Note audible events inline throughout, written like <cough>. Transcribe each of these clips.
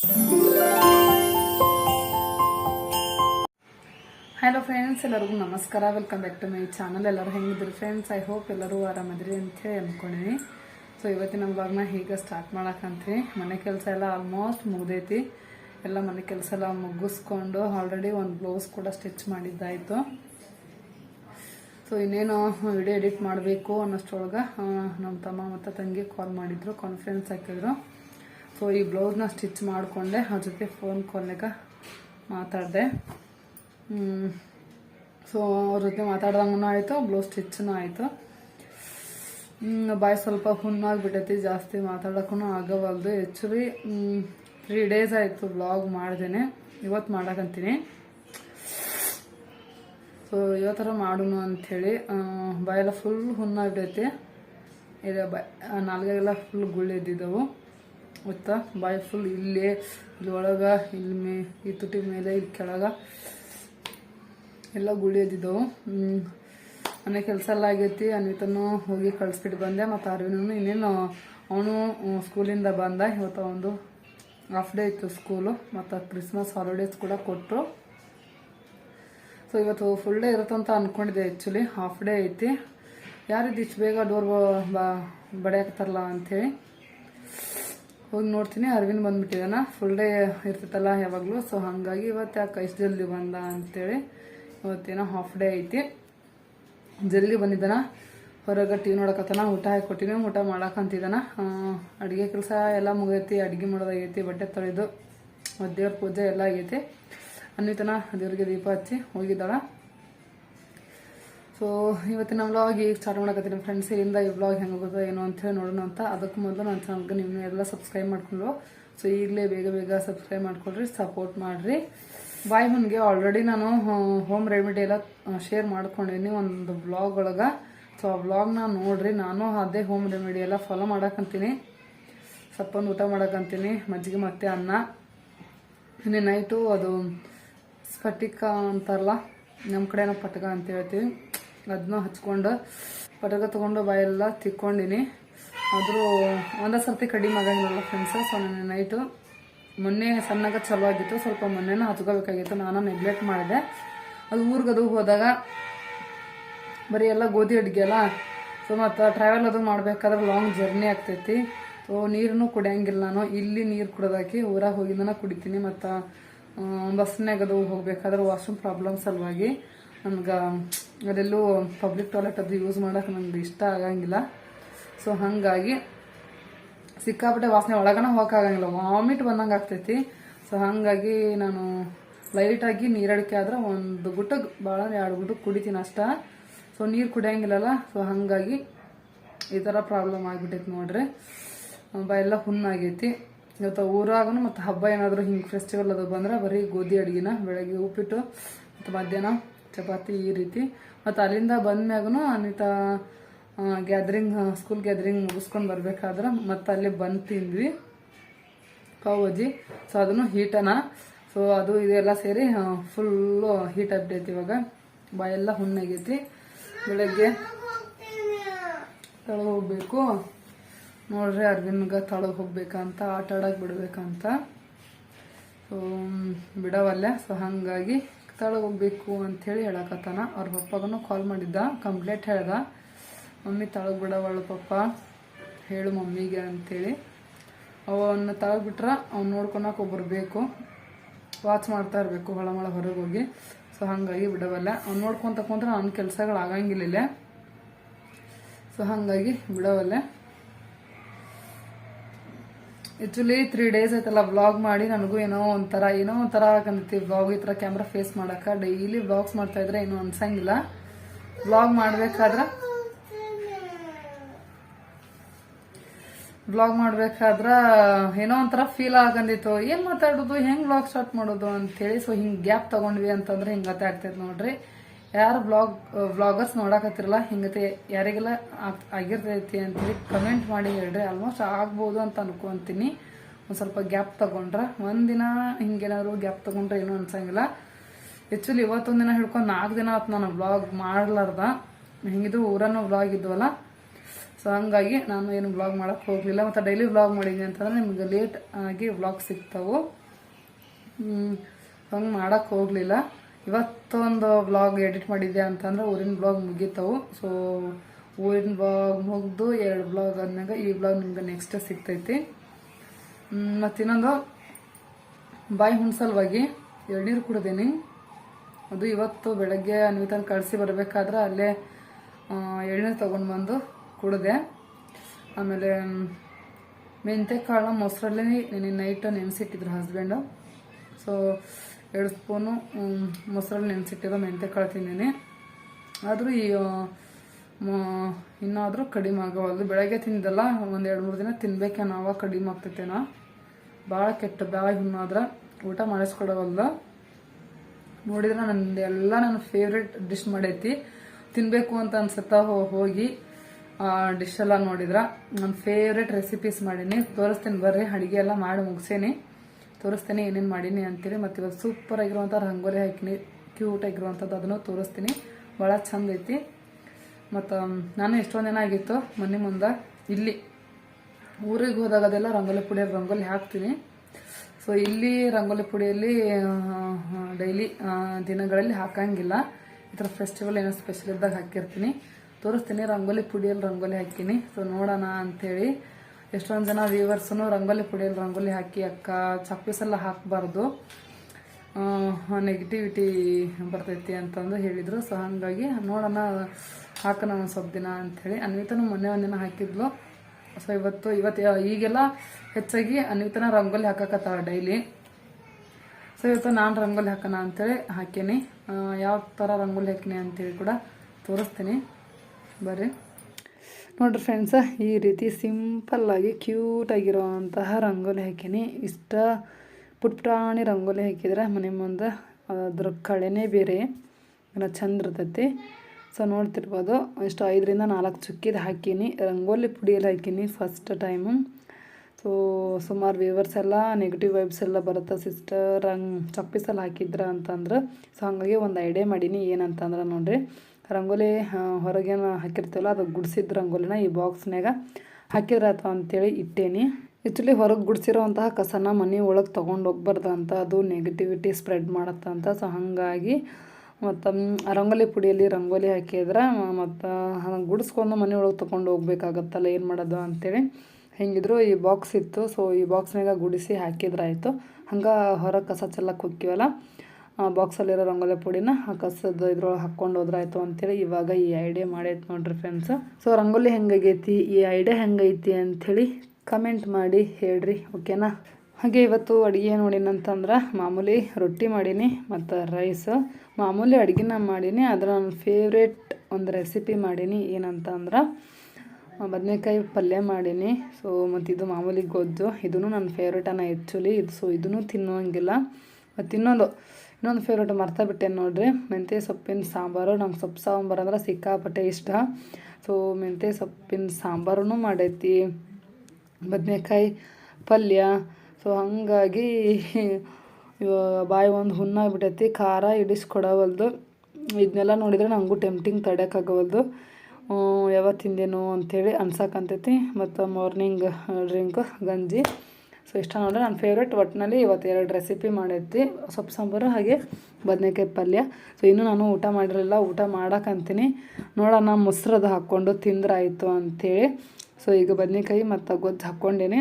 Hello friends ಎಲ್ಲರಿಗೂ ನಮಸ್ಕಾರ. Welcome back to my channel ಎಲ್ಲರೂ ಹೆಂಗಿದ್ರು ಫ್ರೆಂಡ್ಸ್ ಐ ಹೋಪ್ ಎಲ್ಲರೂ ಆರಾಮದ್ರಿ ಅಂತೇಳಿ ಅಂದ್ಕೊಂಡಿನಿ ಸೊ ಇವತ್ತಿನ ವ್ಲಾಗ್ನ ಹೀಗೆ ಸ್ಟಾರ್ಟ್ ಮಾಡಕ್ಕಂತೀವಿ ಮನೆ ಕೆಲಸ ಎಲ್ಲ ಆಲ್ಮೋಸ್ಟ್ ಮುಗ್ದೈತಿ. ಎಲ್ಲ ಮನೆ ಕೆಲಸ ಎಲ್ಲ ಮುಗಿಸ್ಕೊಂಡು ಆಲ್ರೆಡಿ ಒಂದು ಬ್ಲೌಸ್ ಕೂಡ ಸ್ಟಿಚ್ ಮಾಡಿದ್ದಾಯಿತು. ಸೊ ಇನ್ನೇನು ವಿಡಿಯೋ ಎಡಿಟ್ ಮಾಡಬೇಕು ಅನ್ನೋಷ್ಟೊಳಗೆ ನಮ್ಮ ತಮ್ಮ ಮತ್ತು ತಂಗಿ ಕಾಲ್ ಮಾಡಿದ್ರು ಕಾನ್ಫರೆನ್ಸ್ ಹಾಕಿದ್ರು. ಸೊ ಈ ಬ್ಲೌಸ್ನ ಸ್ಟಿಚ್ ಮಾಡಿಕೊಂಡೆ. ಅದ್ರ ಜೊತೆ ಫೋನ್ ಕೊನೆಗೆ ಮಾತಾಡಿದೆ. ಸೊ ಅವ್ರ ಜೊತೆ ಮಾತಾಡ್ದಂಗೂ ಆಯಿತು, ಬ್ಲೌಸ್ ಸ್ಟಿಚ್ನೂ ಆಯಿತು. ಬಾಯ್ ಸ್ವಲ್ಪ ಹುಣ್ಣಾಗ್ಬಿಟ್ಟೈತಿ, ಜಾಸ್ತಿ ಮಾತಾಡೋಕ್ಕೂ ಆಗವಲ್ದು. ಆ್ಯಕ್ಚುಲಿ ತ್ರೀ ಡೇಸ್ ಆಯಿತು ಬ್ಲಾಗ್ ಮಾಡ್ದೇನೆ. ಇವತ್ತು ಮಾಡೋಕ್ಕಂತೀನಿ ಸೊ ಇವತ್ತರ ಮಾಡೋಣ ಅಂಥೇಳಿ ಬಾಯೆಲ್ಲ ಫುಲ್ ಹುಣ್ಣಾಗ್ಬಿಟ್ಟೈತಿ. ಇದೆ ಬಾಯ್ ನಾಲ್ಗೆಲ್ಲ ಫುಲ್ ಗುಳ್ಳೆ ಇದ್ದಿದ್ದವು ಗೊತ್ತಾ? ಬಾಯ್ ಫುಲ್ ಇಲ್ಲೇ, ಇಲ್ಲಿ ಇಲ್ಲಿ ಮೇ, ಈ ತುಟಿ ಮೇಲೆ, ಇಲ್ಲಿ ಕೆಳಗೆ. ಎಲ್ಲ ಗುಳಿ ಎದ್ದಿದ್ದವು. ಮನೆ ಕೆಲಸ ಎಲ್ಲ ಆಗೈತಿ. ಅನಿತನು ಹೋಗಿ ಕಳಿಸ್ಬಿಟ್ಟು ಬಂದೆ ಮತ್ತು ಅರವಿನೂ ಇನ್ನೇನು ಅವನು ಸ್ಕೂಲಿಂದ ಬಂದ. ಇವತ್ತು ಒಂದು ಹಾಫ್ ಡೇ ಇತ್ತು ಸ್ಕೂಲು ಮತ್ತು ಕ್ರಿಸ್ಮಸ್ ಹಾಲಿಡೇಸ್ ಕೂಡ ಕೊಟ್ಟರು ಸೊ ಇವತ್ತು ಫುಲ್ ಡೇ ಇರುತ್ತಂತ ಅಂದ್ಕೊಂಡಿದ್ದೆ ಆ್ಯಕ್ಚುಲಿ ಹಾಫ್ ಡೇ ಐತಿ. ಯಾರಿದ್ದು ಇಷ್ಟು ಬೇಗ ಡೋರ್ ಬಡಿಯಾಕ್ತಾರಲ್ಲ ಅಂಥೇಳಿ ಹೋಗಿ ನೋಡ್ತೀನಿ. ಅರವಿಂದ್ ಬಂದ್ಬಿಟ್ಟಿದಾನ ಫುಲ್ ಡೇ ಇರ್ತೈತಲ್ಲ ಯಾವಾಗಲೂ. ಸೊ ಹಾಗಾಗಿ ಇವತ್ತು ಯಾಕೆ ಇಷ್ಟು ಜಲ್ದಿ ಬಂದ ಅಂತೇಳಿ ಇವತ್ತೇನೋ ಹಾಫ್ ಡೇ ಐತಿ. ಜಲ್ದಿ ಬಂದಿದ್ದಾನ. ಹೊರಗೆ ಟಿವಿ ನೋಡಕತ್ತಾನ. ಊಟ ಹಾಕೊಟ್ಟಿನಿ ಊಟ ಮಾಡಕ್ಕಂತಿದ್ದಾನ ಅಡುಗೆ ಕೆಲಸ ಎಲ್ಲ ಮುಗೈತಿ. ಅಡುಗೆ ಮಾಡೋದಾಗೈತಿ ಬಟ್ಟೆ ತೊಳೆದು ದೇವ್ರ ಪೂಜೆ ಎಲ್ಲ ಆಗೈತಿ. ಅನ್ನಿತನ ದೇವ್ರಿಗೆ ದೀಪ ಹಚ್ಚಿ ಹೋಗಿದ್ದಾಳ. ಸೊ ಇವತ್ತಿನ ವ್ಲಾಗ್ ಈಗ ಸ್ಟಾರ್ಟ್ ಮಾಡಕತ್ತೀನಿ ನಮ್ಮ ಫ್ರೆಂಡ್ಸ್ ಇಲ್ಲಿಂದ ಈ ವ್ಲಾಗ್ ಹೆಂಗೆ ಹೋಗೋದು ಏನು ಅಂತ ಹೇಳಿ ನೋಡೋಣ ಅಂತ. ಅದಕ್ಕೆ ಮೊದಲು ನನ್ನ ಚಾನಲ್ಗೆ ನೀವು ಎಲ್ಲ ಸಬ್ಸ್ಕ್ರೈಬ್ ಮಾಡ್ಕೊಂಡು. ಸೊ ಈಗಲೇ ಬೇಗ ಬೇಗ ಸಬ್ಸ್ಕ್ರೈಬ್ ಮಾಡ್ಕೊಳ್ರಿ ಸಪೋರ್ಟ್ ಮಾಡಿರಿ. ಬಾಯ್ ಮನ್ಗೆ ಆಲ್ರೆಡಿ ನಾನು ಹೋಮ್ ರೆಮಿಡಿ ಎಲ್ಲ ಶೇರ್ ಮಾಡ್ಕೊಂಡಿನಿ ಒಂದು ಬ್ಲಾಗ್ ಒಳಗೆ. ಸೊ ಆ ಬ್ಲಾಗ್ನ ನೋಡ್ರಿ, ನಾನು ಅದೇ ಹೋಮ್ ರೆಮಿಡಿ ಎಲ್ಲ ಫಾಲೋ ಮಾಡಕ್ಕಂತೀನಿ ಸಪ್ಪೊಂದು ಊಟ ಮಾಡಕ್ಕಂತೀನಿ ಮಜ್ಜಿಗೆ ಮತ್ತೆ ಅನ್ನ. ನಿನ್ನೆ ನೈಟು ಅದು ಸ್ಫಟಿಕ ಅಂತಾರಲ್ಲ ನಮ್ಮ ಕಡೆ ಏನೋ ಪಟಕ ಅಂತ ಹೇಳ್ತೀವಿ. ಅದನ್ನ ಹಚ್ಕೊಂಡು, ಪಟಕ ತಗೊಂಡು ಬಾಯೆಲ್ಲ ತಿಕ್ಕೊಂಡಿನಿ. ಆದರೂ ಒಂದೇ ಸರ್ತಿ ಕಡಿಮೆ ಆಗಂಗಿಲ್ಲ ಫ್ರೆಂಡ್ಸ್ ಸೊ ನಾನು ನೈಟು ಮೊನ್ನೆ ಸಣ್ಣಗ ಚಲೋ ಆಗಿತ್ತು ಸ್ವಲ್ಪ ಮೊನ್ನೆನೂ ಹಚ್ಕೋಬೇಕಾಗಿತ್ತು ನಾನು ನೆಗ್ಲೆಕ್ಟ್ ಮಾಡಿದೆ. ಅದು ಊರ್ಗದು ಹೋದಾಗ ಬರೀ ಎಲ್ಲ ಗೋಧಿ ಅಡುಗೆ ಅಲ್ಲ? ಸೊ ಮತ್ತು ಟ್ರಾವೆಲ್ ಅದು ಮಾಡಬೇಕಾದ್ರೆ ಲಾಂಗ್ ಜರ್ನಿ ಆಗ್ತೈತಿ. ಸೊ ನೀರನ್ನು ಕುಡಿಯಂಗಿಲ್ಲ ನಾನು. ಇಲ್ಲಿ ನೀರು ಕುಡ್ದಾಕಿ ಊರಾಗ ಹೋಗಿಂದನ ಕುಡಿತೀನಿ. ಮತ್ತು ಬಸ್ನಾಗದು ಹೋಗ್ಬೇಕಾದ್ರೆ ವಾಶ್ರೂಮ್ ಪ್ರಾಬ್ಲಮ್ಸ್ ಸಲುವಾಗಿ. ನನ್ಗೆ ಅದೆಲ್ಲೂ ಪಬ್ಲಿಕ್ ಟಾಯ್ಲೆಟ್ ಅದು ಯೂಸ್ ಮಾಡೋಕೆ ನನಗೆ ಇಷ್ಟ ಆಗಂಗಿಲ್ಲ. ಸೊ ಹಾಗಾಗಿ ಸಿಕ್ಕಾಪಟ್ಟೆ ವಾಸನೆ ಒಳಗನ ಹೋಗಕ್ಕಾಗಂಗಿಲ್ಲ ವಾಮಿಟ್ ಬಂದಂಗೆ ಆಗ್ತೈತಿ. ಸೊ ಹಾಗಾಗಿ ನಾನು ಲೈಟಾಗಿ ನೀರಡಿಕೆ ಆದ್ರೆ ಒಂದು ಗುಟ್ಟ ಭಾಳ ಎರಡು ಗುಟ್ಟ ಕುಡಿತೀನಿ ಅಷ್ಟ. ಸೊ ನೀರು ಕುಡಿಯಂಗಿಲ್ಲಲ್ಲ. ಸೊ ಹಾಗಾಗಿ ಈ ಥರ ಪ್ರಾಬ್ಲಮ್ ಆಗಿಬಿಟ್ಟೈತಿ ನೋಡ್ರಿ. ಎಲ್ಲ ಹುಣ್ಣಾಗೈತಿ ಇವತ್ತು ಊರಾಗೂ ಮತ್ತು ಹಬ್ಬ ಏನಾದರೂ ಹಿಂಗೆ ಫೆಸ್ಟಿವಲ್ ಅದು ಬಂದ್ರೆ ಬರೀ ಗೋಧಿ ಅಡುಗೆನ ಬೆಳಗ್ಗೆ ಉಪ್ಪಿಟ್ಟು ಮತ್ತು ಮಧ್ಯಾಹ್ನ ಚಪಾತಿ ಈ ರೀತಿ. ಮತ್ತು ಅಲ್ಲಿಂದ ಬಂದ್ಮ್ಯಾಗೂ ಅನಿತಾ ಗ್ಯಾದ್ರಿಂಗ್ ಸ್ಕೂಲ್ ಗ್ಯಾದ್ರಿಂಗ್ ಮುಗಿಸ್ಕೊಂಡು ಬರಬೇಕಾದ್ರೆ ಮತ್ತು ಅಲ್ಲಿ ಬಂದು ತಿಂದ್ವಿ. ಪಾವ್ ಬಜ್ಜಿ ಸೊ ಅದನ್ನು ಹೀಟನ. ಸೊ ಅದು ಇದೆಲ್ಲ ಸೇರಿ ಫುಲ್ಲು ಹೀಟ್ ಆಗ್ಬಿಟ್ಟೈತಿ ಇವಾಗ. ಬಾಯೆಲ್ಲ ಹುಣ್ಣಾಗೈತಿ. ಬೆಳಗ್ಗೆ ತಳಗ ಹೋಗ್ಬೇಕು. ನೋಡ್ರಿ ಅರ್ವಿನ್ಗೆ ತಳಗೆ ಹೋಗ್ಬೇಕಂತ, ಆಟ ಆಡಕ್ಕೆ ಬಿಡ್ಬೇಕಂತ. ಸೊ ಬಿಡವಲ್ಲ. ಸೊ ಹಾಗಾಗಿ ತಳಗ ಹೋಗ್ಬೇಕು ಅಂಥೇಳಿ ಹೇಳಕತ್ತಾನ. ಅವ್ರ ಪಪ್ಪಗೂ ಕಾಲ್ ಮಾಡಿದ್ದ ಕಂಪ್ಲೇಂಟ್ ಹೇಳ್ದ. ಮಮ್ಮಿ ತಳಗ್ ಬಿಡವಳು ಪಪ್ಪ, ಹೇಳು ಮಮ್ಮಿಗೆ ಅಂಥೇಳಿ. ಅವನ್ನ ತಳಗ್ ಬಿಟ್ರೆ ಅವ್ನು ನೋಡ್ಕೊಳಕ್ಕೆ ಒಬ್ಬರು ಬೇಕು. ವಾಚ್ ಮಾಡ್ತಾ ಇರಬೇಕು, ಹೊಳಮಳ ಹೊರಗೆ ಹೋಗಿ. ಸೊ ಹಾಗಾಗಿ ಬಿಡವಲ್ಲ. ಅವ್ನು ನೋಡ್ಕೊಂತ ಕುಂತ್ರೆ ಅವ್ನ ಕೆಲಸಗಳು ಆಗಂಗಿಲ್ಲ ಸೊ ಹಾಗಾಗಿ ಬಿಡವಲ್ಲೆ. ಆ್ಯಕ್ಚುಲಿ ತ್ರೀ ಡೇಸ್ ಆಯ್ತಲ್ಲ ವ್ಲಾಗ್ ಮಾಡಿ ನನಗೂ ಏನೋ ಒಂಥರ ಏನೋ ಒಂಥರ ಕಂತಿ ವ್ಲಾಗ್ ಈ ಥರ ಕ್ಯಾಮ್ರಾ ಫೇಸ್ ಮಾಡಕ್ಕೆ. ಡೈಲಿ ವ್ಲಾಗ್ಸ್ ಮಾಡ್ತಾ ಇದ್ರೆ ಏನೂ ಅನ್ಸಂಗಿಲ್ಲ. ವ್ಲಾಗ್ ಮಾಡಬೇಕಾದ್ರೆ ವ್ಲಾಗ್ ಮಾಡ್ಬೇಕಾದ್ರೆ ಏನೋ ಒಂಥರ ಫೀಲ್ ಆಗಂದಿತ್ತು. ಏನು ಮಾತಾಡೋದು? ಹೆಂಗ್ ವ್ಲಾಗ್ ಸ್ಟಾರ್ಟ್ ಮಾಡೋದು ಅಂತೇಳಿ. ಸೊ ಹಿಂಗೆ ಗ್ಯಾಪ್ ತಗೊಂಡ್ವಿ ಅಂತಂದ್ರೆ ಹಿಂಗತ್ತೆ ಆಗ್ತೈತೆ ನೋಡ್ರಿ. ಯಾರು ಬ್ಲಾಗ್ ಬ್ಲಾಗರ್ಸ್ ನೋಡಕತ್ತಿರಲ್ಲ ಹಿಂಗತೆ ಯಾರಿಗೆಲ್ಲ ಆಗ್- ಆಗಿರ್ತೈತಿ ಅಂತೇಳಿ ಕಮೆಂಟ್ ಮಾಡಿ ಹೇಳ್ರಿ. ಆಲ್ಮೋಸ್ಟ್ ಆಗ್ಬೋದು ಅಂತ ಅನ್ಕೊಂತೀನಿ. ಒಂದು ಸ್ವಲ್ಪ ಗ್ಯಾಪ್ ತಗೊಂಡ್ರೆ. ಒಂದಿನ ಹಿಂಗೇನಾದ್ರು ಗ್ಯಾಪ್ ತಗೊಂಡ್ರೆ ಏನೂ ಅನ್ಸಂಗಿಲ್ಲ. ಆ್ಯಕ್ಚುಲಿ ಇವತ್ತೊಂದು ದಿನ ಹಿಡ್ಕೊಂಡು ನಾಲ್ಕು ದಿನ ಆಯ್ತು ನಾನು ಬ್ಲಾಗ್ ಮಾಡ್ಲಾರ್ದ. ಹಿಂಗಿದು ಊರನ್ನು ಬ್ಲಾಗ್ ಇದ್ವಲ್ಲ. ಸೊ ಹಂಗಾಗಿ ನಾನು ಏನು ಬ್ಲಾಗ್ ಮಾಡೋಕ್ಕೆ ಹೋಗಲಿಲ್ಲ. ಮತ್ತು ಡೈಲಿ ಬ್ಲಾಗ್ ಮಾಡಿದ್ದೀನಿ ಅಂತಂದ್ರೆ ನಿಮ್ಗೆ ಲೇಟ್ ಆಗಿ ಬ್ಲಾಗ್ ಸಿಗ್ತಾವೆ. ಹಂಗೆ ಮಾಡೋಕ್ಕೆ ಹೋಗಲಿಲ್ಲ. ಇವತ್ತೊಂದು ಬ್ಲಾಗ್ ಎಡಿಟ್ ಮಾಡಿದ್ದೆ ಅಂತಂದ್ರೆ ಊರಿನ ಬ್ಲಾಗ್ ಮುಗಿತಾವು. ಸೊ ಊರಿನ ಬ್ಲಾಗ್ ಮುಗಿದು ಎರಡು ಬ್ಲಾಗ್ ಆದ್ಮ್ಯಾಗ ಈ ಬ್ಲಾಗ್ ನಿಮ್ಗೆ ನೆಕ್ಸ್ಟ್ ಸಿಗ್ತೈತಿ. ಮತ್ತು ಇನ್ನೊಂದು ಬಾಯಿ ಹುಣ್ಸಲ್ವಾಗಿ ಎಳ್ನೀರು ಕುಡ್ದೀನಿ. ಅದು ಇವತ್ತು ಬೆಳಗ್ಗೆ ಅನ್ವಿತನ ಕಳಿಸಿ ಬರಬೇಕಾದ್ರೆ ಅಲ್ಲೇ ಎಳ್ನೀರು ತೊಗೊಂಡು ಬಂದು ಕುಡಿದೆ. ಆಮೇಲೆ ಮೆಂತೆ ಕಾಳನ್ನ ಮೊಸರಲ್ಲಿ ನೆನೆ ನೈಟ್ ನೆನೆಸಿಟ್ಟಿದ್ರು ಹಸ್ಬೆಂಡು ಸೊ ಎರಡು ಸ್ಪೂನು ಮೊಸರು ಮೊಸರಲ್ಲಿ ನೆನೆಸಿಟ್ಟಿರೋ ಮೆಂತೆ ಕಾಳು ತಿಂದೀನಿ. ಆದರೂ ಈ ಇನ್ನಾದರೂ ಕಡಿಮೆ ಆಗವಲ್ದು ಬೆಳಗ್ಗೆ ತಿಂದಲ್ಲ ಒಂದು ಎರಡು ಮೂರು ದಿನ ತಿನ್ಬೇಕೇನೋ ಅವಾಗ ಕಡಿಮೆ ಆಗ್ತೈತೇನೋ? ಭಾಳ ಕೆಟ್ಟ ಬ್ಯಾಗ್ ಹುಣ್ಣಾದ್ರೆ ಊಟ ಮಾಡಿಸ್ಕೊಡವಲ್ದು ನೋಡಿದ್ರೆ ನಂದು ಎಲ್ಲ ನನ್ನ ಫೇವ್ರೆಟ್ ಡಿಶ್ ಮಾಡೈತಿ. ತಿನ್ನಬೇಕು ಅಂತ ಅನ್ಸುತ್ತಾ ಹೋಗಿ, ಆ ಡಿಶ್ ಎಲ್ಲ ನೋಡಿದ್ರೆ. ನನ್ನ ಫೇವ್ರೆಟ್ ರೆಸಿಪೀಸ್ ಮಾಡೀನಿ. ತೋರಿಸ್ತೀನಿ ಬರ್ರಿ, ಅಡುಗೆ ಎಲ್ಲ ಮಾಡಿ ಮುಗಿಸೇನಿ. ತೋರಿಸ್ತೀನಿ, ಏನೇನು ಮಾಡೀನಿ ಅಂತೇಳಿ ಮತ್ತು ಇವಾಗ ಸೂಪರ್ ಆಗಿರುವಂಥ ರಂಗೋಲಿ ಹಾಕಿನಿ ಕ್ಯೂಟ್ ಆಗಿರುವಂಥದ್ದು ಅದನ್ನು ತೋರಿಸ್ತೀನಿ. ಭಾಳ ಚಂದ ಐತಿ. ಮತ್ತು ನಾನು ಎಷ್ಟೊಂದು ದಿನ ಆಗಿತ್ತು, ಮನೆ ಮುಂದೆ, ಇಲ್ಲಿ. ಊರಿಗೆ ಹೋದಾಗ ಅದೆಲ್ಲ ರಂಗೋಲಿ ಪುಡಿಯಲ್ಲಿ ರಂಗೋಲಿ ಹಾಕ್ತೀನಿ. ಸೊ ಇಲ್ಲಿ ರಂಗೋಲಿ ಪುಡಿಯಲ್ಲಿ ಡೈಲಿ ದಿನಗಳಲ್ಲಿ ಹಾಕಂಗಿಲ್ಲ. ಈ ಥರ ಫೆಸ್ಟಿವಲ್ ಏನೋ ಸ್ಪೆಷಲ್ ಇದ್ದಾಗ ಹಾಕಿರ್ತೀನಿ. ತೋರಿಸ್ತೀನಿ, ರಂಗೋಲಿ ಪುಡಿಯಲ್ಲಿ ರಂಗೋಲಿ ಹಾಕಿನಿ. ಸೊ ನೋಡೋಣ ಅಂಥೇಳಿ ಎಷ್ಟೊಂದು ಜನ ವ್ಯೂವರ್ಸೂ ರಂಗೋಲಿ ಪುಡಿಯಲ್ಲಿ ರಂಗೋಲಿ ಹಾಕಿ ಅಕ್ಕ ಚಪ್ಪಿಸೆಲ್ಲ ಹಾಕಬಾರ್ದು. ನೆಗೆಟಿವಿಟಿ ಬರ್ತೈತಿ ಅಂತಂದು ಹೇಳಿದರು. ಸೊ ಹಾಗಾಗಿ ನೋಡೋಣ, ಹಾಕೋಣ ಒಂದು ಸ್ವಲ್ಪ ದಿನ ಅಂಥೇಳಿ ಅನ್ವಿತನು ಮೊನ್ನೆ ಒಂದಿನ ಹಾಕಿದ್ಲು. ಸೊ ಇವತ್ತು ಇವತ್ತು ಈಗೆಲ್ಲ ಹೆಚ್ಚಾಗಿ ಅನ್ವಿತನ ರಂಗೋಲಿ ಹಾಕಕತ್ತಾಳ ಡೈಲಿ. ಸೊ ಇವತ್ತು ನಾನು ರಂಗೋಲಿ ಹಾಕೋಣ ಅಂತೇಳಿ ಹಾಕೀನಿ. ಯಾವ ಥರ ರಂಗೋಲಿ ಹಾಕಿನಿ ಅಂತೇಳಿ ಕೂಡ ತೋರಿಸ್ತೀನಿ. ಬರ್ರಿ. ನೋಡ್ರಿ ಫ್ರೆಂಡ್ಸ ಈ ರೀತಿ ಸಿಂಪಲ್ಲಾಗಿ ಕ್ಯೂಟಾಗಿರುವಂತಹ ರಂಗೋಲಿ ಹಾಕೀನಿ. ಇಷ್ಟ ಪುಟ್ಟಾಣಿ ರಂಗೋಲಿ ಹಾಕಿದ್ರೆ ಮನೆ ಮುಂದೆ ಅದ್ರ ಕಳೆನೇ ಬೇರೆ ಚಂದ ಇರ್ತೈತಿ. ಸೊ ನೋಡ್ತಿರ್ಬೋದು, ಇಷ್ಟು ಐದರಿಂದ ನಾಲ್ಕು ಚುಕ್ಕಿದ ಹಾಕೀನಿ. ರಂಗೋಲಿ ಪುಡಿಯಲ್ಲಿ ಹಾಕೀನಿ ಫಸ್ಟ್ ಟೈಮು ಸೊ ಸುಮಾರು ವ್ಯೂವರ್ಸ್ ಎಲ್ಲ ನೆಗೆಟಿವ್ ವೈಬ್ಸ್ ಎಲ್ಲ ಬರುತ್ತೆ ಸಿಸ್ಟರ್ ರಂಗ್, ಚಪ್ಪೀಸಲ್ಲಿ ಹಾಕಿದ್ರ ಅಂತಂದ್ರೆ ಸೊ ಹಾಗಾಗಿ ಒಂದು ಐಡಿಯಾ ಮಾಡೀನಿ ಏನಂತಂದ್ರೆ ನೋಡ್ರಿ. ರಂಗೋಲಿ ಹೊರಗೇನು ಹಾಕಿರ್ತೀವಲ್ಲ, ಅದು ಗುಡ್ಸಿದ ರಂಗೋಲಿನ ಈ ಬಾಕ್ಸ್ನಾಗ ಹಾಕಿದ್ರಾಯ್ತು ಅಂತೇಳಿ ಇಟ್ಟೇನಿ. ಆ್ಯಕ್ಚುಲಿ ಹೊರಗೆ ಗುಡಿಸಿರೋವಂತಹ ಕಸನ ಮನೆ ಒಳಗೆ ತೊಗೊಂಡು ಹೋಗ್ಬಾರ್ದಂತ ಅದು ನೆಗೆಟಿವಿಟಿ ಸ್ಪ್ರೆಡ್ ಮಾಡತ್ತಂತ ಸೊ ಹಾಗಾಗಿ ಮತ್ತು ರಂಗೋಲಿ ಪುಡಿಯಲ್ಲಿ ರಂಗೋಲಿ ಹಾಕಿದ್ರೆ ಮತ್ತು ಗುಡಿಸ್ಕೊಂಡು ಮನೆ ಒಳಗೆ ತೊಗೊಂಡು ಹೋಗ್ಬೇಕಾಗತ್ತಲ್ಲ, ಏನು ಮಾಡೋದು ಅಂತೇಳಿ ಹೆಂಗಿದ್ರು ಈ ಬಾಕ್ಸ್ ಇತ್ತು. ಸೊ ಈ ಬಾಕ್ಸ್ನಾಗ ಗುಡಿಸಿ ಹಾಕಿದ್ರಾಯಿತು ಹಂಗೆ ಹೊರಗೆ ಕಸ ಚೆಲ್ಲಕ್ಕೆ ಹೋಗ್ತೀವಲ್ಲ ಬಾಕ್ಸಲ್ಲಿರೋ ರಂಗೋಲಿ ಪುಡಿನ ಕಸದ ಇದ್ರೊಳಗೆ ಹಾಕ್ಕೊಂಡು ಹೋದ್ರಾಯ್ತು ಅಂತೇಳಿ ಇವಾಗ ಈ ಐಡಿಯಾ ಮಾಡೈತೆ ನೋಡ್ರಿ ಫ್ರೆಂಡ್ಸ್ ಸೊ ರಂಗೋಲಿ ಹೆಂಗಾಗೈತಿ ಈ ಐಡಿಯಾ ಹೆಂಗೈತಿ ಅಂಥೇಳಿ ಕಮೆಂಟ್ ಮಾಡಿ ಹೇಳ್ರಿ ಓಕೆನಾ ಹಾಗೆ ಇವತ್ತು ಅಡುಗೆ ನೋಡಿನಂತಂದ್ರೆ ಮಾಮೂಲಿ ರೊಟ್ಟಿ ಮಾಡೀನಿ ಮತ್ತು ರೈಸ್ ಮಾಮೂಲಿ ಅಡುಗೆನ ಮಾಡೀನಿ ಅದರ ನನ್ನ ಫೇವ್ರೇಟ್ ಒಂದು ರೆಸಿಪಿ ಮಾಡೀನಿ ಏನಂತಂದ್ರೆ ಬದನೆಕಾಯಿ ಪಲ್ಯ ಮಾಡೀನಿ. ಸೊ ಮತ್ತು ಇದು ಮಾಮೂಲಿ ಗೊಜ್ಜು. ಇದೂ ನನ್ನ ಫೇವ್ರೇಟನ ಆ್ಯಕ್ಚುಲಿ ಇದು ಸೊ ಇದೂ ತಿನ್ನುವಂಗಿಲ್ಲ. ಮತ್ತು ಇನ್ನೊಂದು ಇನ್ನೊಂದು ಫೇವ್ರೇಟ್ ಮರ್ತಾ ಬಿಟ್ಟೆ ನೋಡ್ರಿ. ಮೆಂತ್ಯ ಸೊಪ್ಪಿನ ಸಾಂಬಾರು. ನಂಗೆ ಸೊಪ್ಪು ಸಾಂಬಾರು ಅಂದ್ರೆ ಸಿಕ್ಕಾಪಟ್ಟೆ ಇಷ್ಟ. ಸೊ ಮೆಂತ್ಯ ಸೊಪ್ಪಿನ ಸಾಂಬಾರು ಮಾಡೈತಿ. ಬದನೆಕಾಯಿ ಪಲ್ಯ. ಸೊ ಹಾಗಾಗಿ <laughs> ಬಾಯಿ ಒಂದು ಹುಣ್ಣಾಗ್ಬಿಟ್ಟೈತಿ ಖಾರ ಇಡಿಸ್ಕೊಡವಲ್ದು ಇದನ್ನೆಲ್ಲ ನೋಡಿದರೆ ನನಗೂ ಟೆಂಪ್ಟಿಂಗ್ ತಡೆಯೋಕ್ಕಾಗವಲ್ದು ಯಾವತ್ತು ತಿಂದೇನು ಅಂಥೇಳಿ ಅನ್ಸಕ್ಕಂತೈತಿ ಮತ್ತು ಮಾರ್ನಿಂಗ್ ಡ್ರಿಂಕ್ ಗಂಜಿ. ಸೊ ಇಷ್ಟ ನೋಡ್ರಿ ನನ್ನ ಫೇವ್ರೇಟ್ ಒಟ್ಟಿನಲ್ಲಿ ಇವತ್ತು ಎರಡು ರೆಸಿಪಿ ಮಾಡೈತಿ ಸೊಪ್ಪು ಸಾಂಬಾರು ಹಾಗೆ ಬದನೆಕಾಯಿ ಪಲ್ಯ. ಸೊ ಇನ್ನೂ ನಾನು ಊಟ ಮಾಡಿರಲಿಲ್ಲ. ಊಟ ಮಾಡಕ್ಕಂತೀನಿ ನೋಡೋಣ ಮೊಸರದು ಹಾಕ್ಕೊಂಡು ತಿಂದ್ರಾಯಿತು ಅಂಥೇಳಿ ಸೊ ಈಗ ಬದನೆಕಾಯಿ ಮತ್ತು ಗೊಜ್ಜು ಹಾಕ್ಕೊಂಡೇನಿ.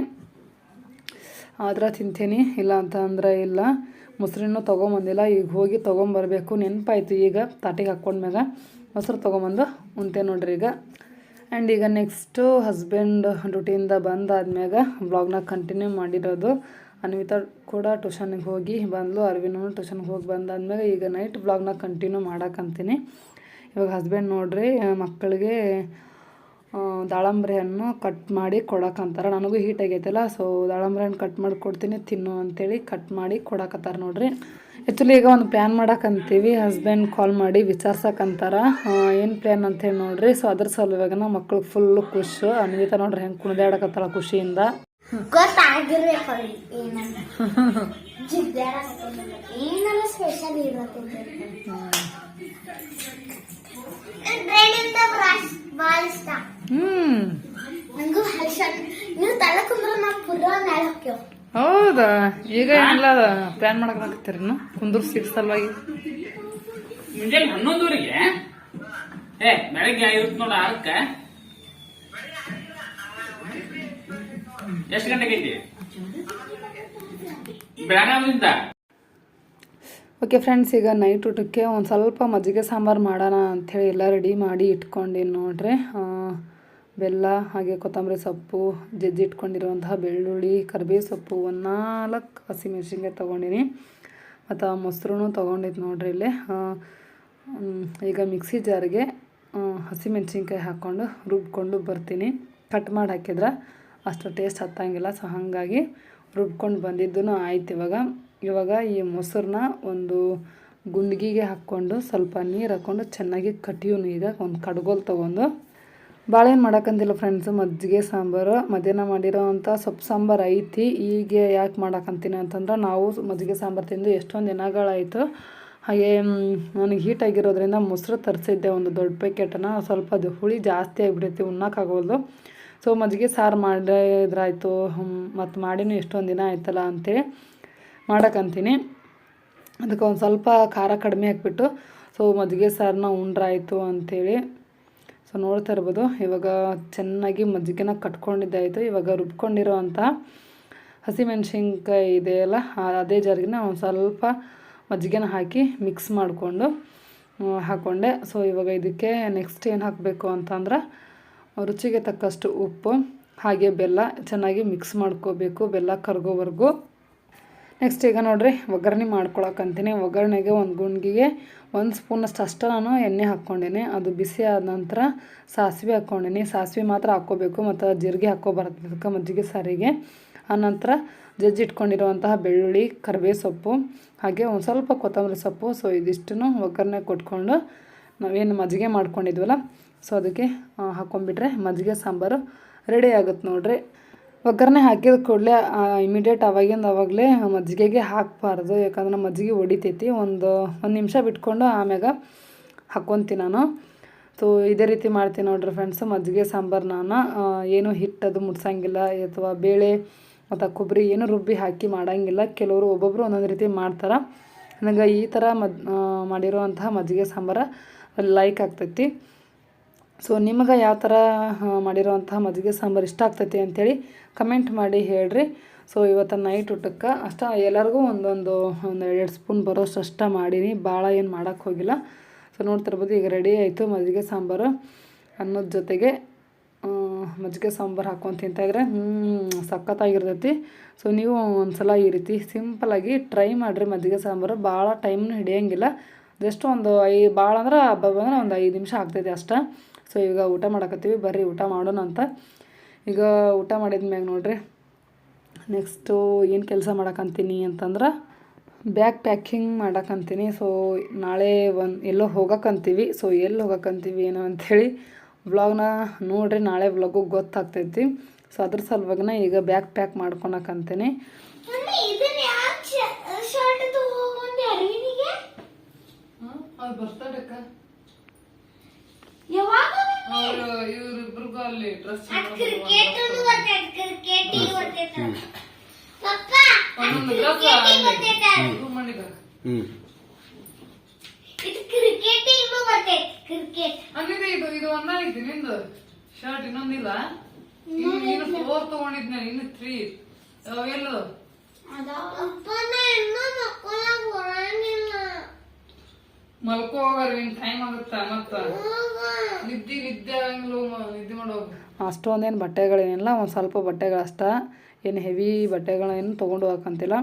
ಆದ್ರೆ ತಿಂತೀನಿ. ಇಲ್ಲ ಅಂತ ಅಂದರೆ ಇಲ್ಲ ಮೊಸರನ್ನು ತೊಗೊಂಬಂದಿಲ್ಲ. ಈಗ ಹೋಗಿ ತೊಗೊಂಬರ್ಬೇಕು. ನೆನಪಾಯ್ತು ಈಗ ತಾಟಿಗೆ ಹಾಕ್ಕೊಂಡ್ಮ್ಯಾಗ. ಮೊಸರು ತೊಗೊಂಬಂದು ಉಂತೆ ನೋಡ್ರಿ ಈಗ. ಆ್ಯಂಡ್ ಈಗ ನೆಕ್ಸ್ಟು ಹಸ್ಬೆಂಡ್ ಡ್ಯೂಟಿಯಿಂದ ಬಂದಾದ್ಮ್ಯಾಗ ಬ್ಲಾಗ್ನ ಕಂಟಿನ್ಯೂ ಮಾಡಿರೋದು. ಅನ್ವಿತಾ ಕೂಡ ಟ್ಯೂಷನ್ಗೆ ಹೋಗಿ ಬಂದಲು ಅರವಿನೂ ಟ್ಯೂಷನ್ಗೆ ಹೋಗಿ ಬಂದಾದ್ಮ್ಯಾಗ ಈಗ ನೈಟ್ ಬ್ಲಾಗ್ನ ಕಂಟಿನ್ಯೂ ಮಾಡಕ್ಕಂತೀನಿ ಇವಾಗ ಹಸ್ಬೆಂಡ್ ನೋಡ್ರಿ ಮಕ್ಕಳಿಗೆ ದಾಳಂಬ್ರಿ ಹಣ್ಣು ಕಟ್ ಮಾಡಿ ಕೊಡಕ್ಕಂತಾರೆ ನನಗೂ ಹೀಟ್ ಆಗೈತಲ್ಲ ಸೊ ದಾಳಂಬ್ರಿ ಹಣ್ಣು ಕಟ್ ಮಾಡಿ ಕೊಡ್ತೀನಿ, ತಿನ್ನು ಅಂತೇಳಿ ಕಟ್ ಮಾಡಿ ಕೊಡಕತ್ತಾರೆ ನೋಡ್ರಿ. ಆ್ಯಕ್ಚುಲಿ ಈಗ ಒಂದು ಪ್ಲ್ಯಾನ್ ಮಾಡಕ್ಕಂತೀವಿ ಹಸ್ಬೆಂಡ್ ಕಾಲ್ ಮಾಡಿ ವಿಚಾರ್ಸಕ್ಕಂತಾರ ಏನು ಪ್ಲ್ಯಾನ್ ಅಂತೇಳಿ ನೋಡ್ರಿ. ಸೊ ಅದ್ರ ಸೌಲಭ್ಯವಾಗ ಮಕ್ಕಳು ಫುಲ್ಲು ಖುಷಿ. ಅನ್ವಿತ ನೋಡ್ರಿ ಹೆಂಗೆ ಕುಣಿದಾಡಕತ್ತಾಳ ಖುಷಿಯಿಂದ. ಗೊತ್ತಾಗಿರ್ಬೇಕು ಇರತ್ತೆ ಹೌದಾ? ಈಗ ಎಲ್ಲ ಪ್ಲಾನ್ ಮಾಡಕತ್ತೀರಿ ಕುಂದೂರ್ ಸೀಟ್ ಸಲುವಾಗಿ. ಮುಂಜಾನೆ ಹನ್ನೊಂದುವರೆಗೆ? ಏ ಬೆಳಗ್ಗೆ ಐವತ್ ನೋಡ ಆರಕ್ಕ. ಎಷ್ಟು ಗಂಟೆಗೆ ಐತಿ? ಬೆಳಗಾವಿಂದ? ಓಕೆ ಫ್ರೆಂಡ್ಸ್ ಈಗ ನೈಟ್ ಊಟಕ್ಕೆ ಒಂದು ಸ್ವಲ್ಪ ಮಜ್ಜಿಗೆ ಸಾಂಬಾರು ಮಾಡೋಣ ಅಂಥೇಳಿ ಎಲ್ಲ ರೆಡಿ ಮಾಡಿ ಇಟ್ಕೊಂಡಿನಿ ನೋಡ್ರಿ. ಬೆಲ್ಲ, ಹಾಗೆ ಕೊತ್ತಂಬರಿ ಸೊಪ್ಪು ಜಜ್ಜಿ ಇಟ್ಕೊಂಡಿರುವಂತಹ ಬೆಳ್ಳುಳ್ಳಿ ಕರಿಬೇವು ಸೊಪ್ಪು ಒಂದು ನಾಲ್ಕು ಹಸಿಮೆಣ್ಸಿನ್ಕಾಯಿ ತೊಗೊಂಡಿನಿ. ಮತ್ತು ಮೊಸರು ತೊಗೊಂಡಿದ್ದು ನೋಡ್ರಿ ಇಲ್ಲಿ. ಈಗ ಮಿಕ್ಸಿ ಜಾರಿಗೆ ಹಸಿಮೆಣ್ಸಿನ್ಕಾಯಿ ಹಾಕ್ಕೊಂಡು ರುಬ್ಕೊಂಡು ಬರ್ತೀನಿ. ಕಟ್ ಮಾಡಿ ಹಾಕಿದ್ರೆ ಅಷ್ಟು ಟೇಸ್ಟ್ ಹತ್ತಂಗಿಲ್ಲ. ಸೊ, ಹಾಗಾಗಿ ರುಬ್ಕೊಂಡು ಬಂದಿದ್ದು ಆಯ್ತು ಇವಾಗ. ಇವಾಗ ಈ ಮೊಸರನ್ನ ಒಂದು ಗುಂಡ್ಗಿಗೆ ಹಾಕ್ಕೊಂಡು ಸ್ವಲ್ಪ ನೀರು ಹಾಕ್ಕೊಂಡು ಚೆನ್ನಾಗಿ ಕಟ್ಟಿವ್ನು ಈಗ. ಒಂದು ಕಡ್ಗೋಲು ತೊಗೊಂಡು ಭಾಳೇನು ಮಾಡೋಕ್ಕಂತಿಲ್ಲ ಫ್ರೆಂಡ್ಸು ಮಜ್ಜಿಗೆ, ಸಾಂಬಾರು, ಮಧ್ಯಾಹ್ನ ಮಾಡಿರೋವಂಥ ಸೊಪ್ಪು ಸಾಂಬಾರು ಐತಿ ಈಗ ಯಾಕೆ ಮಾಡೋಕ್ಕಂತೀನಿ ಅಂತಂದ್ರೆ ನಾವು ಮಜ್ಜಿಗೆ, ಸಾಂಬಾರು ತಿಂದು ಎಷ್ಟೊಂದು ದಿನಗಳಾಯಿತು, ಹಾಗೆ ನನಗೆ ಹೀಟ್ ಆಗಿರೋದ್ರಿಂದ ಮೊಸರು ತರಿಸಿದ್ದೆ ಒಂದು ದೊಡ್ಡ ಪ್ಯಾಕೆಟನ್ನು ಸ್ವಲ್ಪ ಅದು ಹುಳಿ ಜಾಸ್ತಿ ಆಗಿಬಿಡೈತಿ ಉಣ್ಣೋಕ್ಕಾಗೋದು ಸೊ ಮಜ್ಜಿಗೆ, ಸಾರು ಮಾಡಿದ್ರಾಯಿತು ಮತ್ತು ಮಾಡಿನೂ ಎಷ್ಟೊಂದು ದಿನ ಆಯ್ತಲ್ಲ ಅಂತೇಳಿ ಮಾಡಕ್ಕಂತೀನಿ ಅದಕ್ಕೆ ಒಂದು ಸ್ವಲ್ಪ ಖಾರ ಕಡಿಮೆ ಹಾಕ್ಬಿಟ್ಟು ಸೊ ಮಜ್ಜಿಗೆ ಸಾರನ್ನ ಉಂಡ್ರಾಯಿತು ಅಂಥೇಳಿ ಸೊ ನೋಡ್ತಾ ಇರ್ಬೋದು, ಇವಾಗ ಚೆನ್ನಾಗಿ ಮಜ್ಜಿಗೆನ ಕಟ್ಕೊಂಡಿದ್ದಾಯಿತು. ಇವಾಗ ರುಬ್ಕೊಂಡಿರೋ ಹಸಿಮೆಣ್ಸಿನ್ಕಾಯಿ ಇದೆಯಲ್ಲ ಆ- ಅದೇ ಜಾರಿಗಿನ ಒಂದು ಸ್ವಲ್ಪ ಮಜ್ಜಿಗೆನ ಹಾಕಿ ಮಿಕ್ಸ್ ಮಾಡಿಕೊಂಡು ಹಾಕ್ಕೊಂಡೆ ಸೊ ಇವಾಗ ಇದಕ್ಕೆ ನೆಕ್ಸ್ಟ್ ಏನು ಹಾಕಬೇಕು ಅಂತಂದ್ರೆ ರುಚಿಗೆ ತಕ್ಕಷ್ಟು ಉಪ್ಪು, ಹಾಗೆ ಬೆಲ್ಲ ಚೆನ್ನಾಗಿ ಮಿಕ್ಸ್ ಮಾಡ್ಕೋಬೇಕು, ಬೆಲ್ಲ ಕರ್ಗೋವರೆಗೂ. ನೆಕ್ಸ್ಟ್ ಈಗ ನೋಡ್ರಿ, ಒಗ್ಗರಣೆ ಮಾಡ್ಕೊಳಕ್ಕಂತೀನಿ ಒಗ್ಗರಣೆಗೆ ಒಂದು ಗುಂಡಿಗೆ ಒಂದು ಸ್ಪೂನಷ್ಟು ಅಷ್ಟು ನಾನು ಎಣ್ಣೆ ಹಾಕ್ಕೊಂಡಿನಿ. ಅದು ಬಿಸಿ ಆದ ನಂತರ ಸಾಸಿವೆ ಹಾಕ್ಕೊಂಡಿನಿ. ಸಾಸಿವೆ ಮಾತ್ರ ಹಾಕ್ಕೋಬೇಕು, ಮತ್ತು ಜೀರಿಗೆ ಹಾಕ್ಕೋಬಾರ್ದು ಅದಕ್ಕೆ ಮಜ್ಜಿಗೆ ಸಾರಿಗೆ. ಆನಂತರ ಜಜ್ಜಿ ಇಟ್ಕೊಂಡಿರುವಂತಹ ಬೆಳ್ಳುಳ್ಳಿ ಕರಿಬೇವು ಸೊಪ್ಪು ಹಾಗೆ ಒಂದು ಸ್ವಲ್ಪ ಕೊತ್ತಂಬರಿ ಸೊಪ್ಪು. ಸೊ ಇದಿಷ್ಟನ್ನು ಒಗ್ಗರಣೆ ಕೊಟ್ಕೊಂಡು ನಾವೇನು ಮಜ್ಜಿಗೆ ಮಾಡ್ಕೊಂಡಿದ್ವಲ್ಲ ಸೊ ಅದಕ್ಕೆ ಹಾಕ್ಕೊಂಬಿಟ್ರೆ ಮಜ್ಜಿಗೆ ಸಾಂಬಾರು ರೆಡಿ ಆಗುತ್ತೆ ನೋಡ್ರಿ. ಒಗ್ಗರಣೆ ಹಾಕಿದ ಕೂಡಲೇ ಇಮಿಡಿಯೇಟ್ ಅವಾಗಿಂದ ಅವಾಗಲೇ ಮಜ್ಜಿಗೆಗೆ ಹಾಕಬಾರ್ದು. ಯಾಕಂದ್ರೆ ಮಜ್ಜಿಗೆ ಒಡಿತೈತಿ. ಒಂದು ಒಂದು ನಿಮಿಷ ಬಿಟ್ಕೊಂಡು ಆಮ್ಯಾಗ ಹಾಕ್ಕೊತೀನಿ ನಾನು. ಸೊ ಇದೇ ರೀತಿ ಮಾಡ್ತೀನಿ ನೋಡ್ರಿ ಫ್ರೆಂಡ್ಸು ಮಜ್ಜಿಗೆ, ಸಾಂಬಾರು, ನಾನು ಏನು ಹಿಟ್ಟು ಹಿಟ್ಟದು ಮುಟ್ಸಂಗಿಲ್ಲ. ಅಥವಾ ಬೇಳೆ ಮತ್ತು ಕೊಬ್ಬರಿ ಏನು ರುಬ್ಬಿ ಹಾಕಿ ಮಾಡೋಂಗಿಲ್ಲ. ಕೆಲವರು ಒಬ್ಬೊಬ್ಬರು ಒಂದೊಂದು ರೀತಿ ಮಾಡ್ತಾರೆ. ನನಗೆ ಈ ಥರ ಮದ್ ಮಾಡಿರುವಂತಹ ಮಜ್ಜಿಗೆ, ಸಾಂಬಾರು ಲೈಕ್ ಆಗ್ತೈತಿ. ಸೊ ನಿಮಗೆ ಯಾವ ಥರ ಮಾಡಿರೋವಂಥ ಮಜ್ಜಿಗೆ ಸಾಂಬಾರು ಇಷ್ಟ ಆಗ್ತೈತಿ ಅಂಥೇಳಿ ಕಮೆಂಟ್ ಮಾಡಿ ಹೇಳ್ರಿ. ಸೊ ಇವತ್ತು ನೈಟ್ ಊಟಕ್ಕೆ ಅಷ್ಟ, ಎಲ್ಲರಿಗೂ ಒಂದೊಂದು, ಒಂದು ಎರಡು ಸ್ಪೂನ್ ಬರೋಷ್ಟು ಅಷ್ಟ ಮಾಡೀನಿ. ಭಾಳ ಏನು ಮಾಡೋಕ್ಕೆ ಹೋಗಿಲ್ಲ. ಸೊ ನೋಡ್ತಿರ್ಬೋದು ಈಗ ರೆಡಿ ಆಯಿತು ಮಜ್ಜಿಗೆ ಸಾಂಬಾರು. ಅನ್ನೋದ ಜೊತೆಗೆ ಮಜ್ಜಿಗೆ ಸಾಂಬಾರು ಹಾಕ್ಕೊಂಡು ತಿಂತಾಯಿದ್ರೆ ಸಖತ್ತಾಗಿರ್ತೈತಿ. ಸೊ ನೀವು ಒಂದ್ಸಲ ಈ ರೀತಿ ಸಿಂಪಲಾಗಿ ಟ್ರೈ ಮಾಡಿರಿ ಮಜ್ಜಿಗೆ ಸಾಂಬಾರು. ಭಾಳ ಟೈಮ್ನು ಹಿಡಿಯೋಂಗಿಲ್ಲ. ಜಸ್ಟ್ ಒಂದು ಐ ಭಾಳ ಅಂದ್ರೆ ಹಬ್ಬ ಅಂದ್ರೆ ಒಂದು ಐದು ನಿಮಿಷ ಆಗ್ತೈತಿ ಅಷ್ಟೇ. ಸೊ ಈಗ ಊಟ ಮಾಡಕತ್ತೀವಿ. ಬರ್ರಿ ಊಟ ಮಾಡೋಣ ಅಂತ. ಈಗ ಊಟ ಮಾಡಿದ ಮ್ಯಾಗ ನೋಡ್ರಿ ನೆಕ್ಸ್ಟು ಏನು ಕೆಲಸ ಮಾಡಕ್ಕಂತೀನಿ ಅಂತಂದ್ರೆ ಬ್ಯಾಗ್ ಪ್ಯಾಕಿಂಗ್ ಮಾಡಕ್ಕಂತೀನಿ ಸೊ ನಾಳೆ ಒಂದು ಎಲ್ಲೋ ಹೋಗಕ್ಕಂತೀವಿ ಸೊ ಎಲ್ಲಿ ಹೋಗಕ್ಕಂತೀವಿ ಏನು ಅಂಥೇಳಿ ವ್ಲಾಗ್ನ ನೋಡ್ರಿ. ನಾಳೆ ವ್ಲಾಗು ಗೊತ್ತಾಗ್ತೈತಿ. ಸೊ ಅದ್ರ ಸಲುವಾಗಿನ ಈಗ ಬ್ಯಾಗ್ ಪ್ಯಾಕ್ ಮಾಡ್ಕೊಳಕ್ಕಂತೀನಿ ಮಮ್ಮಿ ಇವ್ರಿಬ್ರಿಗೂ ಅಲ್ಲಿ ಡ್ರೆಸ್ ಹ್ಮ್. ಇದು ಇದು ನಿಂದು? ಶರ್ಟ್ ಇನ್ನೊಂದಿಲ್ಲ? ಇನ್ನು ನೀನು ಫೋರ್ ತಗೊಂಡಿದ್ನ ಇನ್ನು ತ್ರೀ ಎಲ್ಲೋ? ಅಪ್ಪ ಇನ್ನೂ ಬರಂಗಿಲ್ಲ ಅಷ್ಟೊಂದೇನು ಬಟ್ಟೆಗಳೇನಿಲ್ಲ ಒಂದು ಸ್ವಲ್ಪ ಬಟ್ಟೆಗಳಷ್ಟ. ಏನು ಹೆವಿ ಬಟ್ಟೆಗಳೇನು ತೊಗೊಂಡು ಹೋಗಕ್ಕಂತಿಲ್ಲ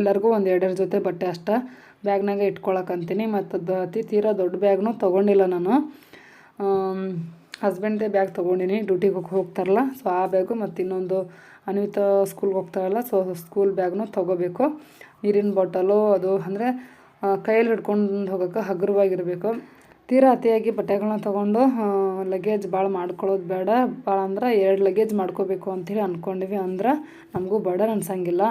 ಎಲ್ಲರಿಗೂ ಒಂದು ಎರಡೆರಡು ಜೊತೆ ಬಟ್ಟೆ ಅಷ್ಟ. ಬ್ಯಾಗ್ನಾಗ ಇಟ್ಕೊಳಕ್ಕಂತೀನಿ ಮತ್ತು ಅದು ಅತಿ ತೀರಾ ದೊಡ್ಡ ಬ್ಯಾಗ್ನು ತೊಗೊಂಡಿಲ್ಲ ನಾನು. ಹಸ್ಬೆಂಡ್ದೇ ಬ್ಯಾಗ್ ತೊಗೊಂಡಿನಿ ಡ್ಯೂಟಿಗೆ ಹೋಗಿ ಹೋಗ್ತಾರಲ್ಲ ಸೊ ಆ ಬ್ಯಾಗು ಮತ್ತು ಇನ್ನೊಂದು ಅನ್ವಿತ ಸ್ಕೂಲ್ಗೆ ಹೋಗ್ತಾರಲ್ಲ ಸೊ ಸ್ಕೂಲ್ ಬ್ಯಾಗ್ನು ತೊಗೋಬೇಕು. ನೀರಿನ ಬಾಟಲು ಅದು ಅಂದರೆ ಕೈಯಲ್ಲಿ ಹಿಡ್ಕೊಂಡು ಹೋಗೋಕೆ ಹಗುರವಾಗಿರಬೇಕು. ತೀರಾ ಅತಿಯಾಗಿ ಬಟ್ಟೆಗಳನ್ನ ತೊಗೊಂಡು ಲಗೇಜ್ ಭಾಳ ಮಾಡ್ಕೊಳ್ಳೋದು ಬೇಡ. ಭಾಳ ಅಂದ್ರೆ ಎರಡು ಲಗೇಜ್ ಮಾಡ್ಕೋಬೇಕು ಅಂತೇಳಿ ಅಂದ್ಕೊಂಡಿವಿ ಅಂದ್ರೆ ನಮಗೂ ಬೇಡ ಅನ್ಸಂಗಿಲ್ಲ.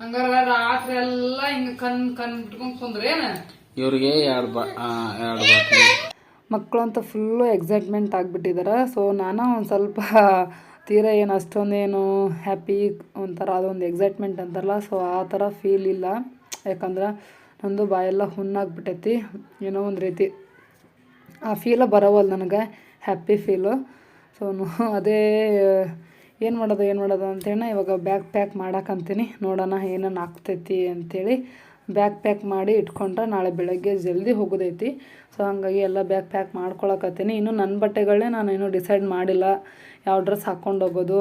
ಹಂಗಾರ ರಾತ್ರಿ ಎಲ್ಲ ಹಿಂಗ ಕಣ್ ಕಣ್ ಬಿಟ್ಕೊಂಡ್ ಕುಂದ್ರೇನ ಇವ್ರಿಗೆ ಎರಡು ಬಾ ಎರಡು ಬಾಟ್ಲಿ. ಮಕ್ಕಳಂತೂ ಫುಲ್ಲು ಎಕ್ಸೈಟ್ಮೆಂಟ್ ಆಗಿಬಿಟ್ಟಿದ್ದಾರೆ ಸೊ ನಾನು ಒಂದು ಸ್ವಲ್ಪ ತೀರ ಏನು ಅಷ್ಟೊಂದೇನು ಹ್ಯಾಪಿ ಒಂಥರ ಅದೊಂದು ಎಕ್ಸೈಟ್ಮೆಂಟ್ ಅಂತಾರಲ್ಲ. ಸೊ ಆ ಥರ ಫೀಲ್ ಇಲ್ಲ. ಯಾಕಂದ್ರೆ ನಂದು ಬಾಯೆಲ್ಲ ಹುಣ್ಣಾಗ್ಬಿಟ್ಟೈತಿ. ಏನೋ ಒಂದು ರೀತಿ ಆ ಫೀಲ ಬರೋವಲ್ಲ ನನಗೆ. ಹ್ಯಾಪಿ ಫೀಲು ಸೊ ಅದೇ ಏನು ಮಾಡೋದು ಏನು ಮಾಡೋದು ಅಂತೇಳಿ ಇವಾಗ ಬ್ಯಾಗ್ ಪ್ಯಾಕ್ ಮಾಡಕ್ಕಂತೀನಿ ನೋಡೋಣ ಏನೇನು ಆಗ್ತೈತಿ ಅಂತೇಳಿ. ಬ್ಯಾಗ್ ಪ್ಯಾಕ್ ಮಾಡಿ ಇಟ್ಕೊಂಡ್ರೆ ನಾಳೆ ಬೆಳಗ್ಗೆ ಜಲ್ದಿ ಹೋಗೋದೈತಿ. ಸೊ ಹಾಗಾಗಿ ಎಲ್ಲ ಬ್ಯಾಗ್ ಪ್ಯಾಕ್ ಮಾಡ್ಕೊಳಕತ್ತೀನಿ. ಇನ್ನು ನನ್ನ ಬಟ್ಟೆಗಳನ್ನೇ ನಾನು ಡಿಸೈಡ್ ಮಾಡಿಲ್ಲ. ಯಾವ ಡ್ರೆಸ್ ಹಾಕ್ಕೊಂಡು ಹೋಗೋದು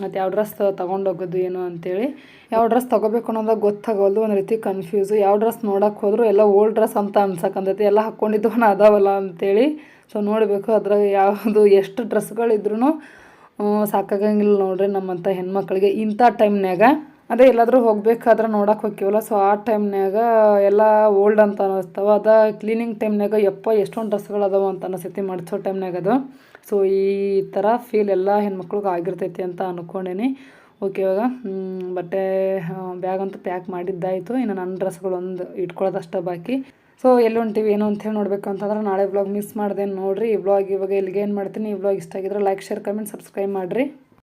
ಮತ್ತು ಯಾವ ಡ್ರೆಸ್ ತೊಗೊಂಡೋಗೋದು ಏನು ಅಂತೇಳಿ. ಯಾವ ಡ್ರೆಸ್ ತೊಗೋಬೇಕು ಅನ್ನೋದಾಗ ಗೊತ್ತಾಗೋದು ಒಂದು ರೀತಿ ಕನ್ಫ್ಯೂಸು ಯಾವ ಡ್ರೆಸ್ ನೋಡೋಕೆ ಹೋದರೂ ಎಲ್ಲ ಓಲ್ಡ್ ಡ್ರೆಸ್ ಅಂತ ಅನ್ಸಕ್ಕಂತೈತಿ ಎಲ್ಲ ಹಾಕ್ಕೊಂಡಿದ್ದು ಅದಾವಲ್ಲ ಅಂಥೇಳಿ ಸೊ ನೋಡಬೇಕು ಅದ್ರಾಗ ಯಾವುದು ಎಷ್ಟು ಡ್ರೆಸ್ಗಳಿದ್ರೂ ಸಾಕಾಗಂಗಿಲ್ಲ ನೋಡ್ರಿ ನಮ್ಮಂಥ ಹೆಣ್ಮಕ್ಳಿಗೆ ಇಂಥ ಟೈಮ್ನ್ಯಾಗ ಅದೇ ಎಲ್ಲಾದರೂ ಹೋಗ್ಬೇಕಾದ್ರೆ ನೋಡಕ್ಕೆ ಹೋಗ್ತೀವಲ್ಲ. ಸೊ ಆ ಟೈಮ್ನಾಗ ಎಲ್ಲ ಓಲ್ಡ್ ಅಂತ ಅನ್ನಿಸ್ತಾವ ಅದ ಕ್ಲೀನಿಂಗ್ ಟೈಮ್ನಾಗ ಯಪ್ಪ ಎಷ್ಟೊಂದು ಡ್ರೆಸ್ಗಳು ಅದಾವ ಅಂತ ಅನಿಸ್ತೈತಿ ಮಡಿಸೋ ಟೈಮ್ನಾಗ ಅದು. ಸೊ ಈ ಥರ ಫೀಲ್ ಎಲ್ಲ ಹೆಣ್ಮಕ್ಳಿಗೆ ಆಗಿರ್ತೈತಿ ಅಂತ ಅಂದ್ಕೊಂಡೇನಿ ಓಕೆ ಇವಾಗ ಬಟ್ಟೆ ಬ್ಯಾಗ್ ಅಂತೂ ಪ್ಯಾಕ್ ಮಾಡಿದ್ದಾಯಿತು. ಇನ್ನು ನನ್ನ ಡ್ರೆಸ್ಗಳು ಒಂದು ಇಟ್ಕೊಳ್ಳೋದಷ್ಟೇ ಬಾಕಿ. ಸೊ ಎಲ್ಲಿ ಹೊಂಟಿವಿ, ಏನು ಅಂತೇಳಿ ನೋಡಬೇಕು ಅಂತಂದ್ರೆ ನಾಳೆ ಬ್ಲಾಗ್ ಮಿಸ್ ಮಾಡಿದೆ ನೋಡಿರಿ. ಈ ಬ್ಲಾಗ್ ಇವಾಗ ಇಲ್ಲಿಗೆ ಏನು ಮಾಡ್ತೀನಿ? ಈ ಬ್ಲಾಗ್ ಇಷ್ಟ ಆಗಿದ್ರೆ ಲೈಕ್ ಶೇರ್ ಕಮೆಂಟ್ ಸಬ್ಸ್ಕ್ರೈಬ್ ಮಾಡಿರಿ.